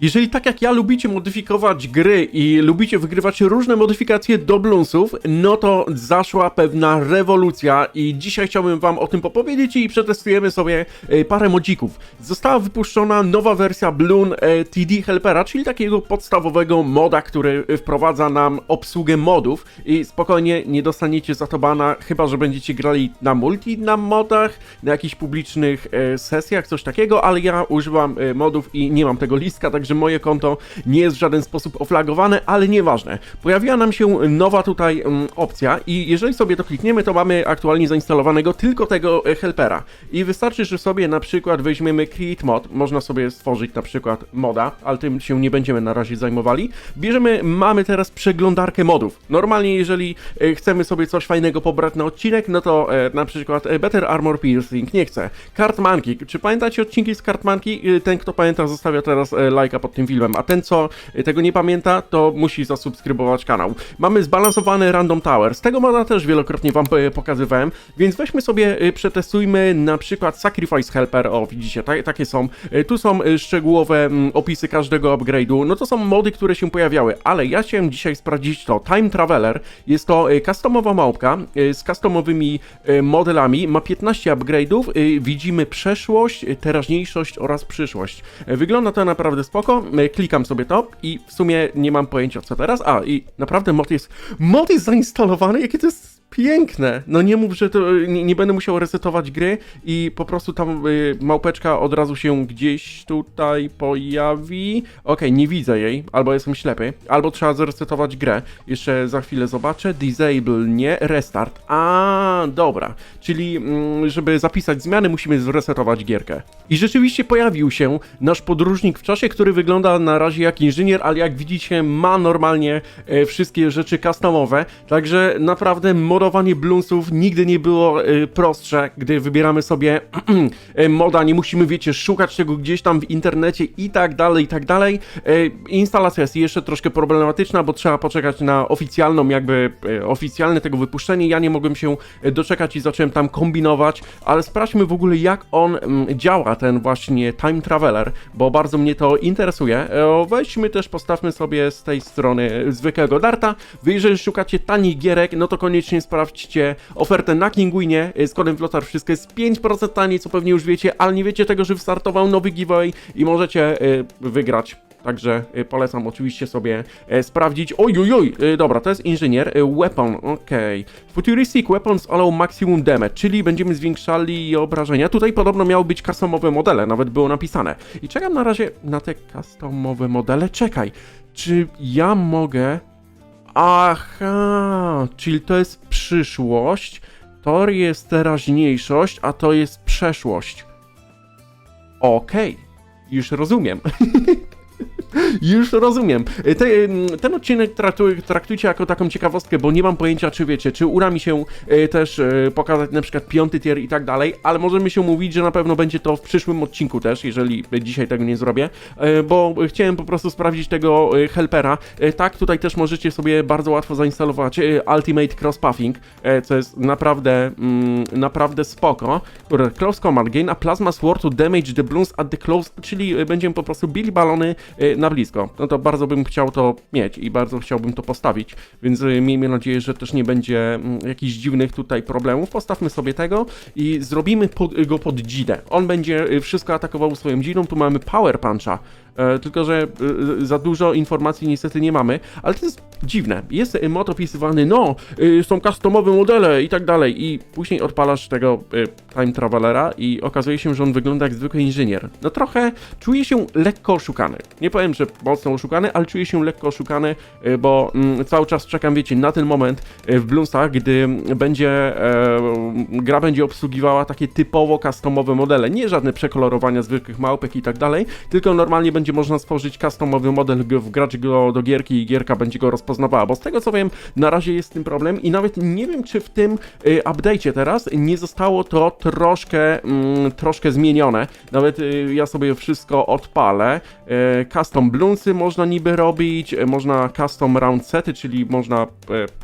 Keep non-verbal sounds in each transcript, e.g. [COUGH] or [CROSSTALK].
Jeżeli tak jak ja lubicie modyfikować gry i lubicie wygrywać różne modyfikacje do Bloonsów, no to zaszła pewna rewolucja i dzisiaj chciałbym wam o tym popowiedzieć i przetestujemy sobie e, parę modzików. Została wypuszczona nowa wersja Bloon e, TD Helpera, czyli takiego podstawowego moda, który wprowadza nam obsługę modów i spokojnie nie dostaniecie za to bana, chyba że będziecie grali na multi na modach, na jakichś publicznych e, sesjach, coś takiego, ale ja używam e, modów i nie mam tego listka, także moje konto nie jest w żaden sposób oflagowane, ale nieważne. Pojawiła nam się nowa tutaj mm, opcja i jeżeli sobie to klikniemy, to mamy aktualnie zainstalowanego tylko tego e, helpera. I wystarczy, że sobie na przykład weźmiemy create mod, można sobie stworzyć na przykład moda, ale tym się nie będziemy na razie zajmowali. Bierzemy, mamy teraz przeglądarkę modów. Normalnie jeżeli e, chcemy sobie coś fajnego pobrać na odcinek, no to e, na przykład e, Better Armor Piercing, nie chcę. Kartmanki, czy pamiętacie odcinki z Kartmanki? E, Ten kto pamięta zostawia teraz e, lajka pod tym filmem, a ten co e, tego nie pamięta, to musi zasubskrybować kanał. Mamy zbalansowany Random Tower, z tego moda też wielokrotnie wam e, pokazywałem, więc weźmy sobie, e, przetestujmy na przykład Sacrifice Helper, o widzicie, ta, takie są, tu są szczegółowe mm, opisy każdego upgrade'u, no to są mody, które się pojawiały, ale ja chciałem dzisiaj sprawdzić to, Time Traveler, jest to customowa małpka z customowymi modelami, ma 15 upgrade'ów, widzimy przeszłość, teraźniejszość oraz przyszłość. Wygląda to naprawdę spoko, e, klikam sobie to i w sumie nie mam pojęcia co teraz, a i naprawdę mod jest, mod jest zainstalowany, jakie to jest piękne. No nie mów, że to nie, nie będę musiał resetować gry i po prostu tam y, małpeczka od razu się gdzieś tutaj pojawi. Okej, nie widzę jej, albo jestem ślepy, albo trzeba zresetować grę. Jeszcze za chwilę zobaczę. Disable nie, restart. A, dobra. Czyli mm, żeby zapisać zmiany musimy zresetować gierkę. I rzeczywiście pojawił się nasz podróżnik w czasie, który wygląda na razie jak inżynier, ale jak widzicie ma normalnie e, wszystkie rzeczy customowe, także naprawdę modowanie Bloonsów nigdy nie było e, prostsze, gdy wybieramy sobie e, [CLEARS THROAT] moda, nie musimy, wiecie, szukać tego gdzieś tam w internecie i tak dalej, i tak dalej. E, Instalacja jest jeszcze troszkę problematyczna, bo trzeba poczekać na oficjalną, jakby oficjalne tego wypuszczenie. Ja nie mogłem się doczekać i zacząłem tam kombinować, ale sprawdźmy w ogóle jak on mm, działa, ten właśnie Time Traveler, bo bardzo mnie to interesuje. E, Weźmy też, postawmy sobie z tej strony zwykłego darta. Wy jeżeli szukacie tanich gierek, no to koniecznie sprawdźcie ofertę na Kinguinie. E, Z kodem Flotar wszystko jest 5% taniej, co pewnie już wiecie, ale nie wiecie tego, że wystartował nowy giveaway i możecie e, wygrać Także y, polecam oczywiście sobie sprawdzić. Oj, oj, oj, y, dobra, to jest inżynier. y, Weapon, okej. Futuristic weapons allow maximum damage, czyli będziemy zwiększali obrażenia. Tutaj podobno miały być customowe modele, nawet było napisane. I czekam na razie na te customowe modele. Czekaj, czy ja mogę... Aha, czyli to jest przyszłość, to jest teraźniejszość, a to jest przeszłość. Okej, już rozumiem. [LAUGHS] Już rozumiem. Te, ten odcinek traktuj, traktujcie jako taką ciekawostkę, bo nie mam pojęcia, czy wiecie, czy uda mi się e, też e, pokazać na przykład piąty tier i tak dalej, ale możemy się mówić, że na pewno będzie to w przyszłym odcinku też, jeżeli dzisiaj tego nie zrobię, e, bo chciałem po prostu sprawdzić tego e, helpera. E, Tak, tutaj też możecie sobie bardzo łatwo zainstalować e, Ultimate Crosspathing, e, co jest naprawdę, mm, naprawdę spoko. Close Command Gain a Plasma Sword to damage the balloons at the close, czyli e, będziemy po prostu bili balony e, na blisko. No to bardzo bym chciał to mieć i bardzo chciałbym to postawić, więc e, miejmy nadzieję, że też nie będzie mm, jakichś dziwnych tutaj problemów. Postawmy sobie tego i zrobimy go pod dzidę. On będzie e, wszystko atakował swoją dzidą, tu mamy Power Puncha, tylko, że e, za dużo informacji niestety nie mamy, ale to jest dziwne. Jest e, mod opisywany, no, e, są customowe modele i tak dalej, i później odpalasz tego e, Time Travelera i okazuje się, że on wygląda jak zwykły inżynier. No trochę czuję się lekko oszukany. Nie powiem, że mocno oszukany, ale czuję się lekko oszukany, e, bo mm, cały czas czekam, wiecie, na ten moment e, w Bloomsach, gdy będzie e, gra będzie obsługiwała takie typowo customowe modele, nie żadne przekolorowania zwykłych małpek i tak dalej, tylko normalnie będzie można stworzyć customowy model, wgrać go do gierki i gierka będzie go rozpoznawała, bo z tego co wiem, na razie jest z tym problem i nawet nie wiem, czy w tym y, update'cie teraz nie zostało to troszkę, mm, troszkę zmienione. Nawet y, ja sobie wszystko odpalę. Y, custom Bloonsy można niby robić, e, można custom round sety, czyli można, e,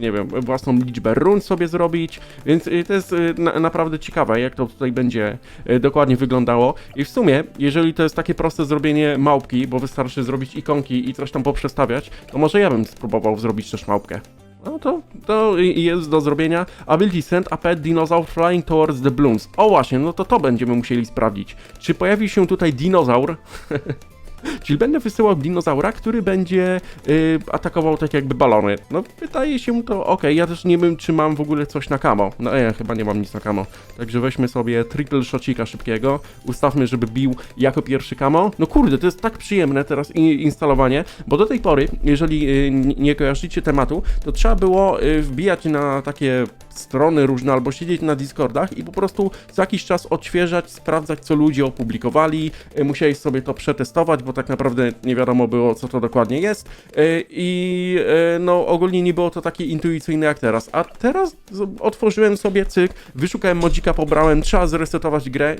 nie wiem, własną liczbę run sobie zrobić, więc e, to jest e, na, naprawdę ciekawe, jak to tutaj będzie e, dokładnie wyglądało. I w sumie, jeżeli to jest takie proste zrobienie małpki, bo wystarczy zrobić ikonki i coś tam poprzestawiać, to może ja bym spróbował zrobić też małpkę. No to, to jest do zrobienia. Ability send a dinosaur flying towards the balloons. O właśnie, no to to będziemy musieli sprawdzić. Czy pojawi się tutaj dinozaur? [LAUGHS] Czyli będę wysyłał dinozaura, który będzie y, atakował tak jakby balony. No wydaje się to ok. Ja też nie wiem, czy mam w ogóle coś na kamo. No ja chyba nie mam nic na kamo. Także weźmy sobie triple shotcika szybkiego. Ustawmy, żeby bił jako pierwszy kamo. No kurde, to jest tak przyjemne teraz instalowanie, bo do tej pory, jeżeli y, nie kojarzycie tematu, to trzeba było y, wbijać na takie strony różne albo siedzieć na Discordach i po prostu co jakiś czas odświeżać, sprawdzać co ludzie opublikowali, y, musiałeś sobie to przetestować, bo tak naprawdę nie wiadomo było co to dokładnie jest. Y, i y, no ogólnie nie było to takie intuicyjne jak teraz, a teraz otworzyłem sobie cyk, wyszukałem modzika, pobrałem, trzeba zresetować grę,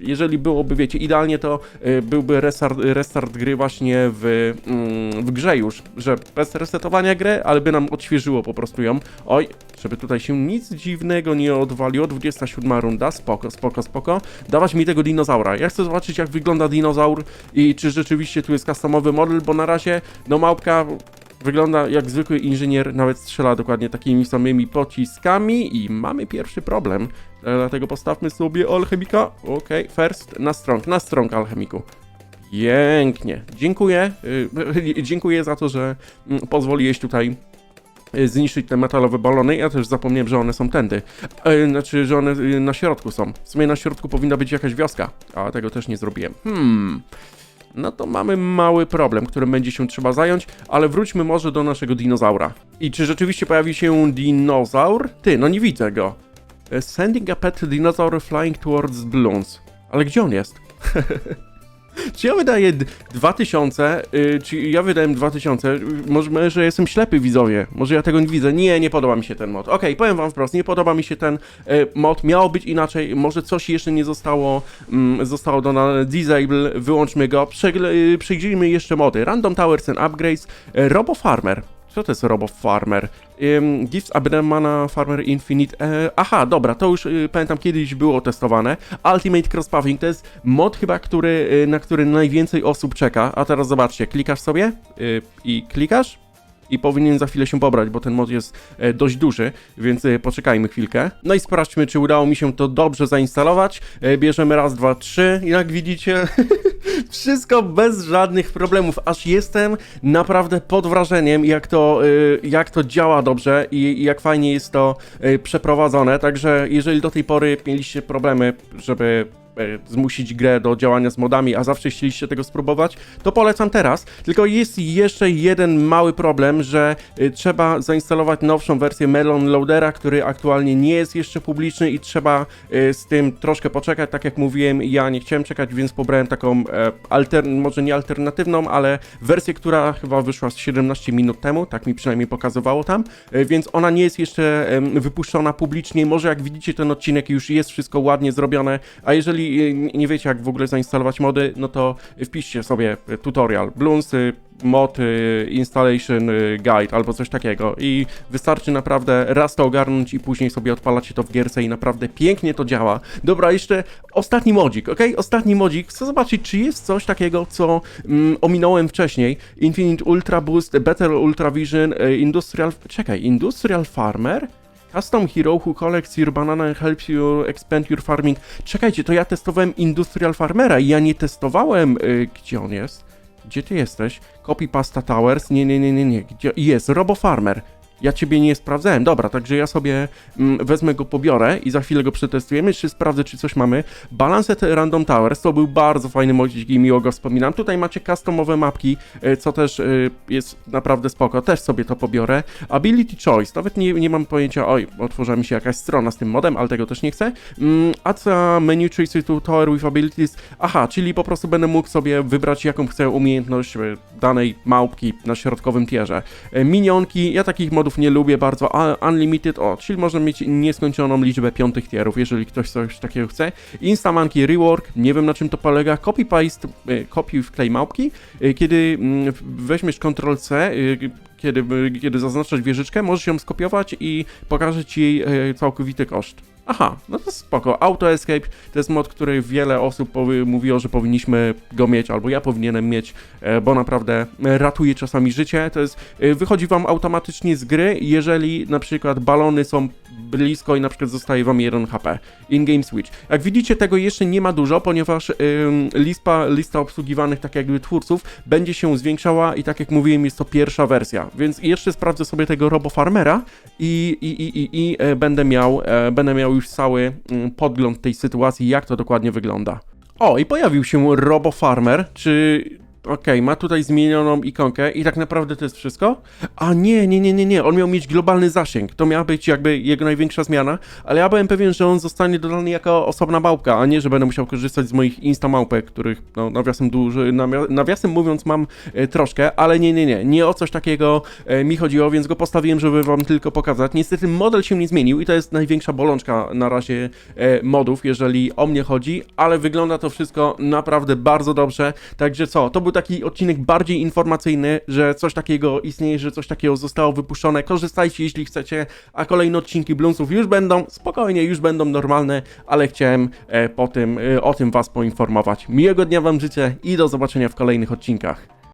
jeżeli byłoby wiecie idealnie to byłby restart, restart gry właśnie w, mm, w grze już, że bez resetowania gry, ale by nam odświeżyło po prostu ją. Oj, żeby tutaj się nic dziwnego nie odwaliło. 27 runda, spoko, spoko, spoko. Dawać mi tego dinozaura. Ja chcę zobaczyć, jak wygląda dinozaur i czy rzeczywiście tu jest customowy model, bo na razie, no małpka wygląda jak zwykły inżynier, nawet strzela dokładnie takimi samymi pociskami i mamy pierwszy problem. E, Dlatego postawmy sobie alchemika. Okej, first na strong, na strong alchemiku. Pięknie. Dziękuję. y, [LAUGHS] Dziękuję za to, że mm, pozwoliłeś tutaj zniszczyć te metalowe balony. Ja też zapomniałem, że one są tędy. E, Znaczy, że one y, na środku są. W sumie na środku powinna być jakaś wioska, a tego też nie zrobiłem. Hmm. No to mamy mały problem, którym będzie się trzeba zająć, ale wróćmy może do naszego dinozaura. I czy rzeczywiście pojawi się dinozaur? Ty, no nie widzę go. E, Sending a pet dinosaur flying towards balloons. Ale gdzie on jest? [LAUGHS] [LAUGHS] Czy ja wydaję d- 2000, y, czy ja wydałem 2000, y, może że jestem ślepy widzowie, może ja tego nie widzę, nie, nie podoba mi się ten mod. Okej, powiem wam wprost, nie podoba mi się ten y, mod, miało być inaczej, może coś jeszcze nie zostało, mm, zostało dodane, disable, wyłączmy go, Przegle, y, przejrzyjmy jeszcze mody, Random Towers and Upgrades, Robo Farmer, co to jest Robo Farmer? Ym, Gifts Abdemana Farmer Infinite. E, aha, dobra, to już y, pamiętam kiedyś było testowane. Ultimate Crosspathing to jest mod chyba, który, y, na który najwięcej osób czeka. A teraz zobaczcie, klikasz sobie y, i klikasz. I powinien za chwilę się pobrać, bo ten mod jest e, dość duży, więc e, poczekajmy chwilkę. No i sprawdźmy, czy udało mi się to dobrze zainstalować. E, bierzemy raz, dwa, trzy. Jak widzicie, [LAUGHS] wszystko bez żadnych problemów. Aż jestem naprawdę pod wrażeniem, jak to, jak to działa dobrze i, jak fajnie jest to przeprowadzone. Także jeżeli do tej pory mieliście problemy, żeby zmusić grę do działania z modami, a zawsze chcieliście tego spróbować, to polecam teraz. Tylko jest jeszcze jeden mały problem, że y, trzeba zainstalować nowszą wersję Melon Loadera, który aktualnie nie jest jeszcze publiczny i trzeba y, z tym troszkę poczekać. Tak jak mówiłem, ja nie chciałem czekać, więc pobrałem taką e, alter, może nie alternatywną, ale wersję, która chyba wyszła z 17 minut temu, tak mi przynajmniej pokazywało tam, e, więc ona nie jest jeszcze wypuszczona publicznie. Może jak widzicie ten odcinek już jest wszystko ładnie zrobione, a jeżeli e, nie wiecie jak w ogóle zainstalować mody, no to wpiszcie sobie tutorial Bloons y, mod y, installation y, guide albo coś takiego i wystarczy naprawdę raz to ogarnąć i później sobie odpalacie to w gierce i naprawdę pięknie to działa. Dobra, jeszcze ostatni modzik, ok? Ostatni modzik. Chcę zobaczyć, czy jest coś takiego, co mm, ominąłem wcześniej. Infinite Ultra Boost, Better Ultra Vision, y, Industrial... Czekaj, Industrial Farmer? Custom Hero who collects your banana and helps you expand your farming. Czekajcie, to ja testowałem Industrial Farmera i ja nie testowałem... Y, gdzie on jest? Gdzie ty jesteś? Copy Pasta Towers? Nie, nie, nie, nie, nie. Gdzie... Jest, Robo Farmer. Ja ciebie nie sprawdzałem. Dobra, także ja sobie mm, wezmę go, pobiorę i za chwilę go przetestujemy, czy sprawdzę, czy coś mamy. Balanced Random Towers to był bardzo fajny modzik i miło go wspominam. Tutaj macie customowe mapki, e, co też e, jest naprawdę spoko. Też sobie to pobiorę. Ability Choice, nawet nie, nie mam pojęcia, oj, otworzyła mi się jakaś strona z tym modem, ale tego też nie chcę. Mm, a co menu Choice to Tower with Abilities? Aha, czyli po prostu będę mógł sobie wybrać, jaką chcę umiejętność e, danej małpki na środkowym tierze. E, Minionki, ja takich modów nie lubię bardzo, a Unlimited, o, czyli można mieć nieskończoną liczbę piątych tierów, jeżeli ktoś coś takiego chce. Instamanki Rework, nie wiem na czym to polega, copy-paste, y, kopiuj w klej małpki, y, kiedy mm, weźmiesz Ctrl-C, y, kiedy, kiedy zaznaczasz wieżyczkę, możesz ją skopiować i pokaże ci e, całkowity koszt. Aha, no to spoko. Auto Escape to jest mod, który wiele osób mówiło, że powinniśmy go mieć, albo ja powinienem mieć, e, bo naprawdę e, ratuje czasami życie. To jest, e, wychodzi wam automatycznie z gry, jeżeli na przykład balony są blisko i na przykład zostaje wam 1 HP. In-game switch. Jak widzicie, tego jeszcze nie ma dużo, ponieważ ym, lista, lista obsługiwanych tak jakby twórców będzie się zwiększała i tak jak mówiłem, jest to pierwsza wersja. Więc jeszcze sprawdzę sobie tego Robo Farmera i, i, i, i, i będę miał, e, będę miał już cały mm, podgląd tej sytuacji, jak to dokładnie wygląda. O, i pojawił się Robo Farmer, czy... Okej, ma tutaj zmienioną ikonkę i tak naprawdę to jest wszystko? A nie, nie, nie, nie, nie, on miał mieć globalny zasięg, to miała być jakby jego największa zmiana, ale ja byłem pewien, że on zostanie dodany jako osobna małpka, a nie, że będę musiał korzystać z moich instamałpek, których, no, nawiasem duży, nawia- nawiasem mówiąc mam e, troszkę, ale nie, nie, nie, nie o coś takiego e, mi chodziło, więc go postawiłem, żeby wam tylko pokazać. Niestety model się nie zmienił i to jest największa bolączka na razie e, modów, jeżeli o mnie chodzi, ale wygląda to wszystko naprawdę bardzo dobrze, także co, to był taki odcinek bardziej informacyjny, że coś takiego istnieje, że coś takiego zostało wypuszczone, korzystajcie jeśli chcecie, a kolejne odcinki Bloomsów już będą, spokojnie, już będą normalne, ale chciałem e, po tym, e, o tym was poinformować. Miłego dnia wam życzę i do zobaczenia w kolejnych odcinkach.